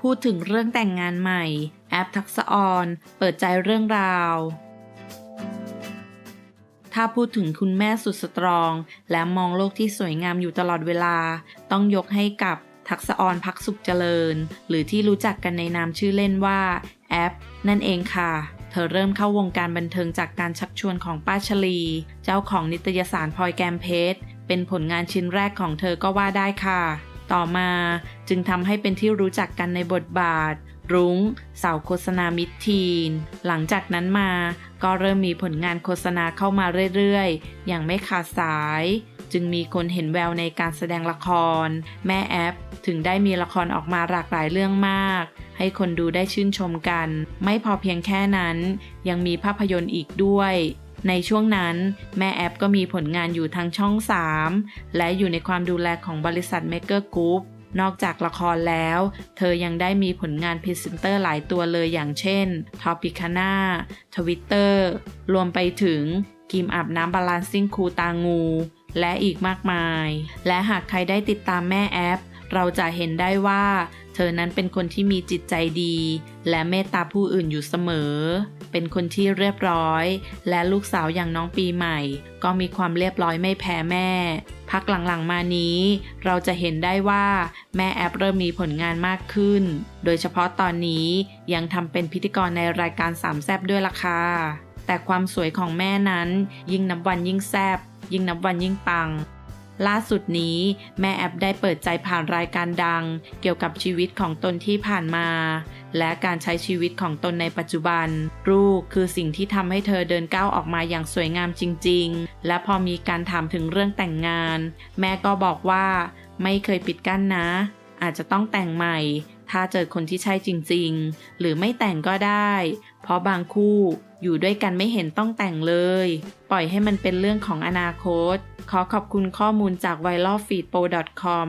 พูดถึงเรื่องแต่งงานใหม่ แอปทักษออนเปิดใจเรื่องราว ถ้าพูดถึงคุณแม่สุดสตรอง และมองโลกที่สวยงามอยู่ตลอดเวลา ต้องยกให้กับทักษออนพักสุขเจริญ หรือที่รู้จักกันในนามชื่อเล่นว่า แอป นั่นเองค่ะ เธอเริ่มเข้าวงการบันเทิงจากการชักชวนของป้าชลี เจ้าของนิตยสารพลอยแกมเพชร เป็นผลงานชิ้นแรกของเธอก็ว่าได้ค่ะ ต่อมาจึงทำให้เป็นที่รู้จักกันในบทบาท รุ้ง สาวโฆษณามิทีน หลังจากนั้นมาก็เริ่มมีผลงานโฆษณาเข้ามาเรื่อยๆ อย่างไม่ขาดสาย จึงมีคนเห็นแววในการแสดงละคร แม่แอปถึงได้มีละครออกมาหลากหลายเรื่องมาก ให้คนดูได้ชื่นชมกัน ไม่พอเพียงแค่นั้น ยังมีภาพยนตร์อีกด้วย ในช่วงนั้น แม่แอปก็มีผลงานอยู่ทั้งช่อง 3 และอยู่ในความดูแลของบริษัทเมกเกอร์กรุ๊ปนอกจากละครแล้ว เธอยังได้มีผลงานพรีเซนเตอร์หลายตัวเลยอย่างเช่นทอปิคาน่าทวิตเตอร์รวมไปถึงครีมอาบน้ำบาลานซิ่งคูตางู และอีกมากมาย และหากใครได้ติดตามแม่แอป เราจะเห็นได้ว่า เธอนั้นเป็นคนที่มีจิตใจดี และเมตตาผู้อื่นอยู่เสมอ เป็นคนที่เรียบร้อย และลูกสาวอย่างน้องปีใหม่ ก็มีความเรียบร้อยไม่แพ้แม่ พักหลังๆมานี้ เราจะเห็นได้ว่าแม่แอปเริ่มมีผลงานมากขึ้น โดยเฉพาะตอนนี้ยังทำเป็นพิธีกรในรายการสามแซบด้วยล่ะค่ะแต่ความสวยของแม่นั้น ยิ่งนับวันยิ่งแซบยิ่งนับวันยิ่งปัง ล่าสุดนี้แม่แอปได้เปิดใจผ่านรายการดัง เกี่ยวกับชีวิตของตนที่ผ่านมา และการใช้ชีวิตของตนในปัจจุบัน ลูกคือสิ่งที่ทำให้เธอเดินก้าวออกมาอย่างสวยงามจริง ๆ และพอมีการถามถึงเรื่องแต่งงาน แม่ก็บอกว่า ไม่เคยปิดกั้นนะ อาจจะต้องแต่งใหม่ ถ้าเจอคนที่ใช่จริงๆ หรือไม่แต่งก็ได้ เพราะบางคู่อยู่ด้วยกันไม่เห็นต้องแต่งเลย ปล่อยให้มันเป็นเรื่องของอนาคต ขอขอบคุณข้อมูลจาก v i r a l f e e d p r o c o m